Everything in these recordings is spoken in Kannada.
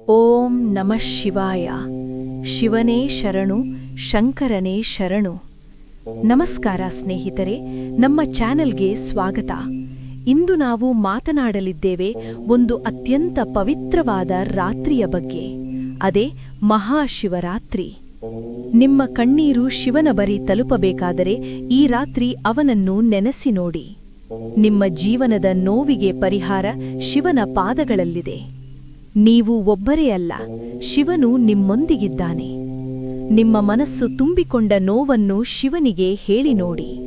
ಓಂ ನಮಃ ಶಿವಾಯ. ಶಿವನೇ ಶರಣು, ಶಂಕರನೇ ಶರಣು. ನಮಸ್ಕಾರ ಸ್ನೇಹಿತರೆ, ನಮ್ಮ ಚಾನೆಲ್ಗೆ ಸ್ವಾಗತ. ಇಂದು ನಾವು ಮಾತನಾಡಲಿದ್ದೇವೆ ಒಂದು ಅತ್ಯಂತ ಪವಿತ್ರವಾದ ರಾತ್ರಿಯ ಬಗ್ಗೆ. ಅದೇ ಮಹಾಶಿವರಾತ್ರಿ. ನಿಮ್ಮ ಕಣ್ಣೀರು ಶಿವನ ಬರಿ ತಲುಪಬೇಕಾದರೆ ಈ ರಾತ್ರಿ ಅವನನ್ನು ನೆನೆಸಿ ನೋಡಿ. ನಿಮ್ಮ ಜೀವನದ ನೋವಿಗೆ ಪರಿಹಾರ ಶಿವನ ಪಾದಗಳಲ್ಲಿದೆ. ನೀವು ಒಬ್ಬರೇ ಅಲ್ಲ. ಶಿವನು ನಿಮ್ಮೊಂದಿಗಿದ್ದಾನೆ. ನಿಮ್ಮ ಮನಸ್ಸು ತುಂಬಿಕೊಂಡ ನೋವನ್ನು ಶಿವನಿಗೆ ಹೇಳಿ ನೋಡಿ.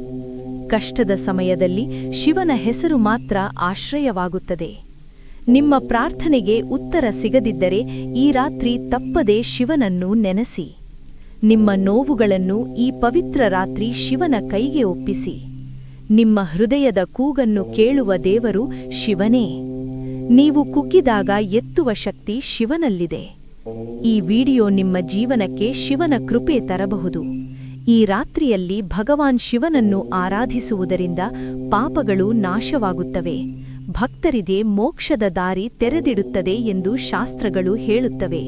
ಕಷ್ಟದ ಸಮಯದಲ್ಲಿ ಶಿವನ ಹೆಸರು ಮಾತ್ರ ಆಶ್ರಯವಾಗುತ್ತದೆ. ನಿಮ್ಮ ಪ್ರಾರ್ಥನೆಗೆ ಉತ್ತರ ಸಿಗದಿದ್ದರೆ ಈ ರಾತ್ರಿ ತಪ್ಪದೆ ಶಿವನನ್ನು ನೆನೆಸಿ. ನಿಮ್ಮ ನೋವುಗಳನ್ನು ಈ ಪವಿತ್ರ ರಾತ್ರಿ ಶಿವನ ಕೈಗೆ ಒಪ್ಪಿಸಿ. ನಿಮ್ಮ ಹೃದಯದ ಕೂಗನ್ನು ಕೇಳುವ ದೇವರು ಶಿವನೇ. ನೀವು ಕುಗ್ಗಿದಾಗ ಎತ್ತುವ ಶಕ್ತಿ ಶಿವನಲ್ಲಿದೆ. ಈ ವಿಡಿಯೋ ನಿಮ್ಮ ಜೀವನಕ್ಕೆ ಶಿವನ ಕೃಪೆ ತರಬಹುದು. ಈ ರಾತ್ರಿಯಲ್ಲಿ ಭಗವಾನ್ ಶಿವನನ್ನು ಆರಾಧಿಸುವುದರಿಂದ ಪಾಪಗಳು ನಾಶವಾಗುತ್ತವೆ. ಭಕ್ತರಿಗೆ ಮೋಕ್ಷದ ದಾರಿ ತೆರೆದಿಡುತ್ತದೆ ಎಂದು ಶಾಸ್ತ್ರಗಳು ಹೇಳುತ್ತವೆ.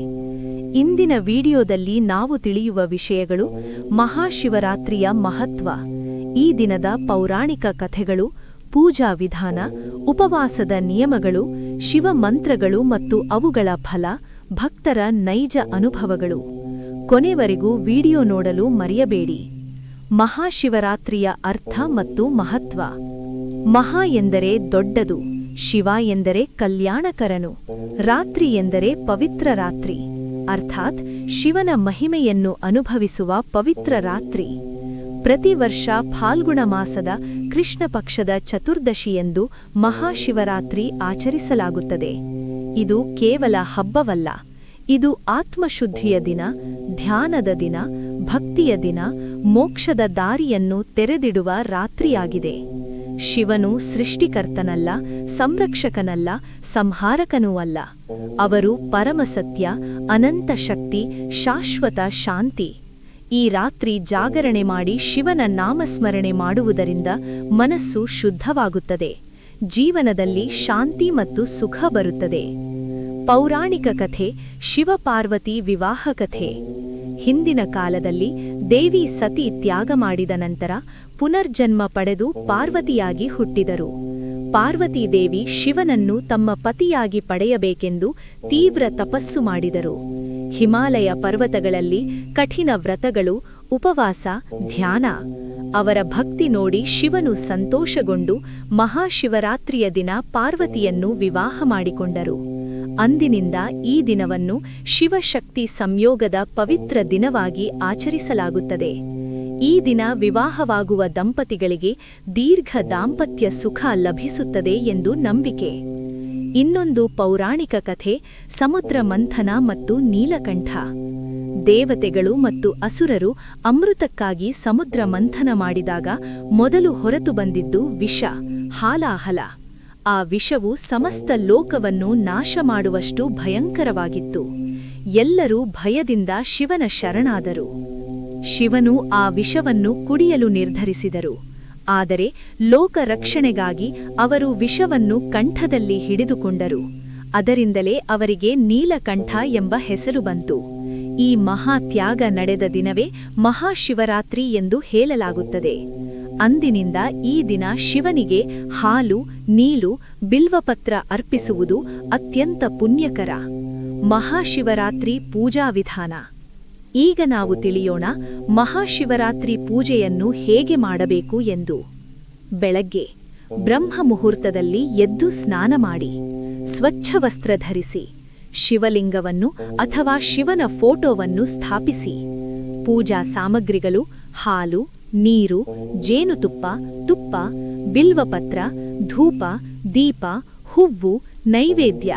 ಇಂದಿನ ವಿಡಿಯೋದಲ್ಲಿ ನಾವು ತಿಳಿಯುವ ವಿಷಯಗಳು ಮಹಾಶಿವರಾತ್ರಿಯ ಮಹತ್ವ. ಈ ದಿನದ ಪೌರಾಣಿಕ ಕಥೆಗಳು, ಪೂಜಾ ವಿಧಾನ, ಉಪವಾಸದ ನಿಯಮಗಳು ಶಿವ ಮಂತ್ರಗಳು ಮತ್ತು ಅವುಗಳ ಫಲ ಭಕ್ತರ ನೈಜ ಅನುಭವಗಳು. ಕೊನೆವರೆಗೂ ವಿಡಿಯೋ ನೋಡಲು ಮರೆಯಬೇಡಿ. ಮಹಾಶಿವರಾತ್ರಿಯ ಅರ್ಥ ಮತ್ತು ಮಹತ್ವ. ಮಹಾ ಎಂದರೆ ದೊಡ್ಡದು, ಶಿವ ಎಂದರೆ ಕಲ್ಯಾಣಕರನು, ರಾತ್ರಿ ಎಂದರೆ ಪವಿತ್ರ ರಾತ್ರಿ. ಅರ್ಥಾತ್ ಶಿವನ ಮಹಿಮೆಯನ್ನು ಅನುಭವಿಸುವ ಪವಿತ್ರ ರಾತ್ರಿ. ಪ್ರತಿ ವರ್ಷ ಫಾಲ್ಗುಣ ಮಾಸದ ಕೃಷ್ಣ ಪಕ್ಷದ ಚತುರ್ದಶಿಯೆಂದು ಮಹಾಶಿವರಾತ್ರಿ ಆಚರಿಸಲಾಗುತ್ತದೆ. ಇದು ಕೇವಲ ಹಬ್ಬವಲ್ಲ, ಇದು ಆತ್ಮಶುದ್ಧಿಯ ದಿನ, ಧ್ಯಾನದ ದಿನ, ಭಕ್ತಿಯ ದಿನ, ಮೋಕ್ಷದ ದಾರಿಯನ್ನು ತೆರೆದಿಡುವ ರಾತ್ರಿಯಾಗಿದೆ. ಶಿವನು ಸೃಷ್ಟಿಕರ್ತನಲ್ಲ, ಸಂರಕ್ಷಕನಲ್ಲ, ಸಂಹಾರಕನೂ ಅಲ್ಲ. ಅವರು ಪರಮಸತ್ಯ ಅನಂತ ಶಕ್ತಿ, ಶಾಶ್ವತ ಶಾಂತಿ. ಈ ರಾತ್ರಿ ಜಾಗರಣೆ ಮಾಡಿ ಶಿವನ ನಾಮಸ್ಮರಣೆ ಮಾಡುವುದರಿಂದ ಮನಸ್ಸು ಶುದ್ಧವಾಗುತ್ತದೆ. ಜೀವನದಲ್ಲಿ ಶಾಂತಿ ಮತ್ತು ಸುಖ ಬರುತ್ತದೆ. ಪೌರಾಣಿಕ ಕಥೆ, ಶಿವಪಾರ್ವತಿ ವಿವಾಹ ಕಥೆ. ಹಿಂದಿನ ಕಾಲದಲ್ಲಿ ದೇವಿ ಸತಿ ತ್ಯಾಗ ಮಾಡಿದ ನಂತರ ಪುನರ್ಜನ್ಮ ಪಡೆದು ಪಾರ್ವತಿಯಾಗಿ ಹುಟ್ಟಿದರು. ಪಾರ್ವತಿ ದೇವಿ ಶಿವನನ್ನು ತಮ್ಮ ಪತಿಯಾಗಿ ಪಡೆಯಬೇಕೆಂದು ತೀವ್ರ ತಪಸ್ಸು ಮಾಡಿದರು. ಹಿಮಾಲಯ ಪರ್ವತಗಳಲ್ಲಿ ಕಠಿಣ ವ್ರತಗಳು, ಉಪವಾಸ, ಧ್ಯಾನ. ಅವರ ಭಕ್ತಿ ನೋಡಿ ಶಿವನು ಸಂತೋಷಗೊಂಡು ಮಹಾಶಿವರಾತ್ರಿಯ ದಿನ ಪಾರ್ವತಿಯನ್ನು ವಿವಾಹ ಮಾಡಿಕೊಂಡರು. ಅಂದಿನಿಂದ ಈ ದಿನವನ್ನು ಶಿವಶಕ್ತಿ ಸಂಯೋಗದ ಪವಿತ್ರ ದಿನವಾಗಿ ಆಚರಿಸಲಾಗುತ್ತದೆ. ಈ ದಿನ ವಿವಾಹವಾಗುವ ದಂಪತಿಗಳಿಗೆ ದೀರ್ಘ ದಾಂಪತ್ಯ ಸುಖ ಲಭಿಸುತ್ತದೆ ಎಂದು ನಂಬಿಕೆ. ಇನ್ನೊಂದು ಪೌರಾಣಿಕ ಕಥೆ, ಸಮುದ್ರ ಮಂಥನ ಮತ್ತು ನೀಲಕಂಠ. ದೇವತೆಗಳು ಮತ್ತು ಅಸುರರು ಅಮೃತಕ್ಕಾಗಿ ಸಮುದ್ರ ಮಂಥನ ಮಾಡಿದಾಗ ಮೊದಲು ಹೊರತು ಬಂದಿದ್ದು ವಿಷ, ಹಾಲಾಹಲ. ಆ ವಿಷವು ಸಮಸ್ತ ಲೋಕವನ್ನು ನಾಶ ಮಾಡುವಷ್ಟು ಭಯಂಕರವಾಗಿತ್ತು. ಎಲ್ಲರೂ ಭಯದಿಂದ ಶಿವನ ಶರಣಾದರು. ಶಿವನು ಆ ವಿಷವನ್ನು ಕುಡಿಯಲು ನಿರ್ಧರಿಸಿದರು. ಆದರೆ ಲೋಕ ರಕ್ಷಣೆಗಾಗಿ ಅವರು ವಿಷವನ್ನು ಕಂಠದಲ್ಲಿ ಹಿಡಿದುಕೊಂಡರು. ಅದರಿಂದಲೇ ಅವರಿಗೆ ನೀಲಕಂಠ ಎಂಬ ಹೆಸರು ಬಂತು. ಈ ಮಹಾತ್ಯಾಗ ನಡೆದ ದಿನವೇ ಮಹಾಶಿವರಾತ್ರಿ ಎಂದು ಹೇಳಲಾಗುತ್ತದೆ. ಅಂದಿನಿಂದ ಈ ದಿನ ಶಿವನಿಗೆ ಹಾಲು, ನೀಲು, ಬಿಲ್ವಪತ್ರ ಅರ್ಪಿಸುವುದು ಅತ್ಯಂತ ಪುಣ್ಯಕರ. ಮಹಾಶಿವರಾತ್ರಿ ಪೂಜಾ ವಿಧಾನ ಈಗ ನಾವು ತಿಳಿಯೋಣ ಮಹಾಶಿವರಾತ್ರಿ ಪೂಜೆಯನ್ನು ಹೇಗೆ ಮಾಡಬೇಕು ಎಂದು. ಬೆಳಗ್ಗೆ ಬ್ರಹ್ಮ ಮುಹೂರ್ತದಲ್ಲಿ ಎದ್ದು ಸ್ನಾನ ಮಾಡಿ, ಸ್ವಚ್ಛ ವಸ್ತ್ರ ಧರಿಸಿ, ಶಿವಲಿಂಗವನ್ನು ಅಥವಾ ಶಿವನ ಫೋಟೋವನ್ನು ಸ್ಥಾಪಿಸಿ. ಪೂಜಾ ಸಾಮಗ್ರಿಗಳು ಹಾಲು, ನೀರು, ಜೇನುತುಪ್ಪ, ತುಪ್ಪ, ಬಿಲ್ವಪತ್ರ, ಧೂಪ, ದೀಪ ಹೂವು ನೈವೇದ್ಯ.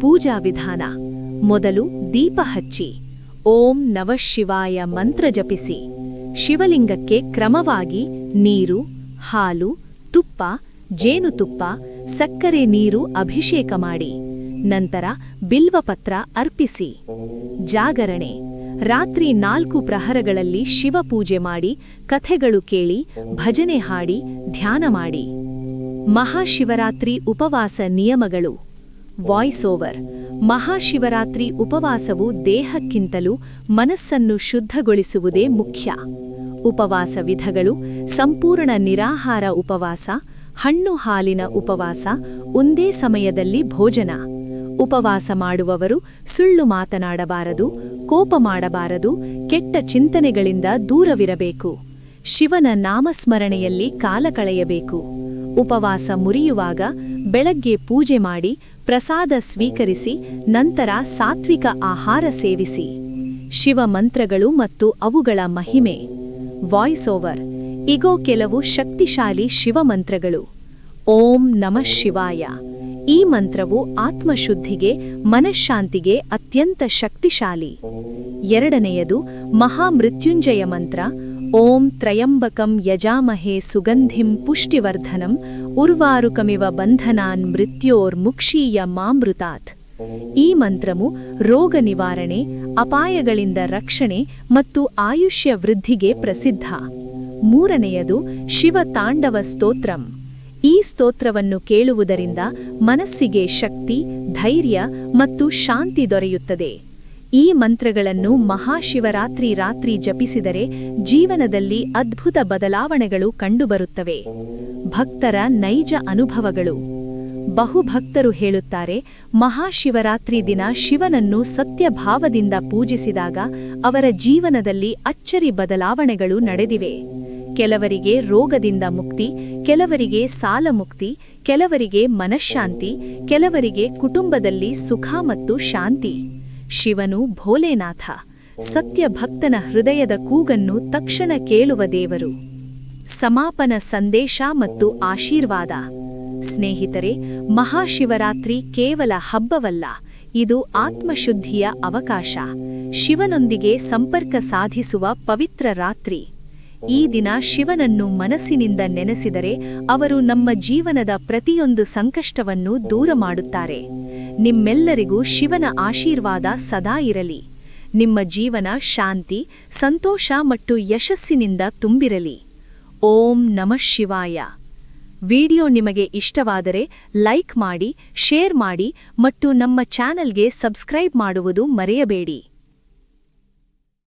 ಪೂಜಾ ವಿಧಾನ, ಮೊದಲು ದೀಪ ಹಚ್ಚಿ. ಓಂ ನವಶಿವಾಯ ಮಂತ್ರ ಜಪಿಸಿ. ಶಿವಲಿಂಗಕ್ಕೆ ಕ್ರಮವಾಗಿ ನೀರು, ಹಾಲು, ತುಪ್ಪ, ಜೇನುತುಪ್ಪ, ಸಕ್ಕರೆ ನೀರು ಅಭಿಷೇಕ ಮಾಡಿ. ನಂತರ ಬಿಲ್ವಪತ್ರ ಅರ್ಪಿಸಿ. ಜಾಗರಣೆ. ರಾತ್ರಿ ನಾಲ್ಕು ಪ್ರಹರಗಳಲ್ಲಿ ಶಿವಪೂಜೆ ಮಾಡಿ, ಕಥೆಗಳು ಕೇಳಿ, ಭಜನೆ ಹಾಡಿ, ಧ್ಯಾನ ಮಾಡಿ. ಮಹಾಶಿವರಾತ್ರಿ ಉಪವಾಸ ನಿಯಮಗಳು. ವಾಯ್ಸ್ ಓವರ್ ಮಹಾಶಿವರಾತ್ರಿ ಉಪವಾಸವು ದೇಹಕ್ಕಿಂತಲೂ ಮನಸ್ಸನ್ನು ಶುದ್ಧಗೊಳಿಸುವುದೇ ಮುಖ್ಯ. ಉಪವಾಸ ವಿಧಗಳು ಸಂಪೂರ್ಣ ನಿರಾಹಾರ ಉಪವಾಸ, ಹಣ್ಣು ಹಾಲಿನ ಉಪವಾಸ, ಒಂದೇ ಸಮಯದಲ್ಲಿ ಭೋಜನ. ಉಪವಾಸ ಮಾಡುವವರು ಸುಳ್ಳು ಮಾತನಾಡಬಾರದು, ಕೋಪ ಮಾಡಬಾರದು, ಕೆಟ್ಟ ಚಿಂತನೆಗಳಿಂದ ದೂರವಿರಬೇಕು. ಶಿವನ ನಾಮಸ್ಮರಣೆಯಲ್ಲಿ ಕಾಲ ಕಳೆಯಬೇಕು. ಉಪವಾಸ ಮುರಿಯುವಾಗ ಬೆಳಗ್ಗೆ ಪೂಜೆ ಮಾಡಿ ಪ್ರಸಾದ ಸ್ವೀಕರಿಸಿ ನಂತರ ಸಾತ್ವಿಕ ಆಹಾರ ಸೇವಿಸಿ. ಶಿವ ಮಂತ್ರಗಳು ಮತ್ತು ಅವುಗಳ ಮಹಿಮೆ. ವಾಯ್ಸ್ ಓವರ್ ಇಗೋ, ಕೆಲವು ಶಕ್ತಿಶಾಲಿ ಶಿವಮಂತ್ರಗಳು ಓಂ ನಮಃ ಶಿವಾಯ. ಈ ಮಂತ್ರವು ಆತ್ಮಶುದ್ಧಿಗೆ, ಮನಃಶಾಂತಿಗೆ ಅತ್ಯಂತ ಶಕ್ತಿಶಾಲಿ. ಎರಡನೆಯದು ಮಹಾಮೃತ್ಯುಂಜಯ ಮಂತ್ರ. ಓಂ ತ್ರಯಂಬಕಂ ಯಜಾಮಹೇ ಸುಗಂಧಿಂ ಪುಷ್ಟಿವರ್ಧನಂ ಉರ್ವಾರುಕಮಿವ ಬಂಧನಾನ್ ಮೃತ್ಯೋರ್ ಮುಕ್ಷೀಯ ಮಾಮೃತಾತ್ ಈ ಮಂತ್ರವು ರೋಗ ನಿವಾರಣೆ, ಅಪಾಯಗಳಿಂದ ರಕ್ಷಣೆ ಮತ್ತು ಆಯುಷ್ಯ ವೃದ್ಧಿಗೆ ಪ್ರಸಿದ್ಧ. ಮೂರನೆಯದು ಶಿವ ತಾಂಡವ ಸ್ತೋತ್ರಂ. ಈ ಸ್ತೋತ್ರವನ್ನು ಕೇಳುವುದರಿಂದ ಮನಸ್ಸಿಗೆ ಶಕ್ತಿ, ಧೈರ್ಯ ಮತ್ತು ಶಾಂತಿ ದೊರೆಯುತ್ತದೆ. ಈ ಮಂತ್ರಗಳನ್ನು ಮಹಾಶಿವರಾತ್ರಿ ರಾತ್ರಿ ಜಪಿಸಿದರೆ ಜೀವನದಲ್ಲಿ ಅದ್ಭುತ ಬದಲಾವಣೆಗಳು ಕಂಡುಬರುತ್ತವೆ. ಭಕ್ತರ ನೈಜ ಅನುಭವಗಳು. ಬಹುಭಕ್ತರು ಹೇಳುತ್ತಾರೆ, ಮಹಾಶಿವರಾತ್ರಿ ದಿನ ಶಿವನನ್ನು ಸತ್ಯಭಾವದಿಂದ ಪೂಜಿಸಿದಾಗ ಅವರ ಜೀವನದಲ್ಲಿ ಅಚ್ಚರಿ ಬದಲಾವಣೆಗಳು ನಡೆದಿವೆ. ಕೆಲವರಿಗೆ ರೋಗದಿಂದ ಮುಕ್ತಿ, ಕೆಲವರಿಗೆ ಸಾಲ ಮುಕ್ತಿ, ಕೆಲವರಿಗೆ ಮನಃಶಾಂತಿ, ಕೆಲವರಿಗೆ ಕುಟುಂಬದಲ್ಲಿ ಸುಖ ಮತ್ತು ಶಾಂತಿ. ಶಿವನು ಭೋಲೆನಾಥ ಸತ್ಯ ಭಕ್ತನ ಹೃದಯದ ಕೂಗನ್ನು ತಕ್ಷಣ ಕೇಳುವ ದೇವರು. ಸಮಾಪನ ಸಂದೇಶ ಮತ್ತು ಆಶೀರ್ವಾದ. ಸ್ನೇಹಿತರೆ, ಮಹಾಶಿವರಾತ್ರಿ ಕೇವಲ ಹಬ್ಬವಲ್ಲ, ಇದು ಆತ್ಮಶುದ್ಧಿಯ ಅವಕಾಶ. ಶಿವನೊಂದಿಗೆ ಸಂಪರ್ಕ ಸಾಧಿಸುವ ಪವಿತ್ರ ರಾತ್ರಿ. ಈ ದಿನ ಶಿವನನ್ನು ಮನಸ್ಸಿನಿಂದ ನೆನೆಸಿದರೆ ಅವರು ನಮ್ಮ ಜೀವನದ ಪ್ರತಿಯೊಂದು ಸಂಕಷ್ಟವನ್ನು ದೂರ ಮಾಡುತ್ತಾರೆ. ನಿಮ್ಮೆಲ್ಲರಿಗೂ ಶಿವನ ಆಶೀರ್ವಾದ ಸದಾ ಇರಲಿ. ನಿಮ್ಮ ಜೀವನ ಶಾಂತಿ, ಸಂತೋಷ ಮತ್ತು ಯಶಸ್ಸಿನಿಂದ ತುಂಬಿರಲಿ. ಓಂ ನಮಃ ಶಿವಾಯ. ವಿಡಿಯೋ ನಿಮಗೆ ಇಷ್ಟವಾದರೆ ಲೈಕ್ ಮಾಡಿ, ಶೇರ್ ಮಾಡಿ ಮತ್ತು ನಮ್ಮ ಚಾನಲ್ಗೆ ಸಬ್ಸ್ಕ್ರೈಬ್ ಮಾಡುವುದು ಮರೆಯಬೇಡಿ.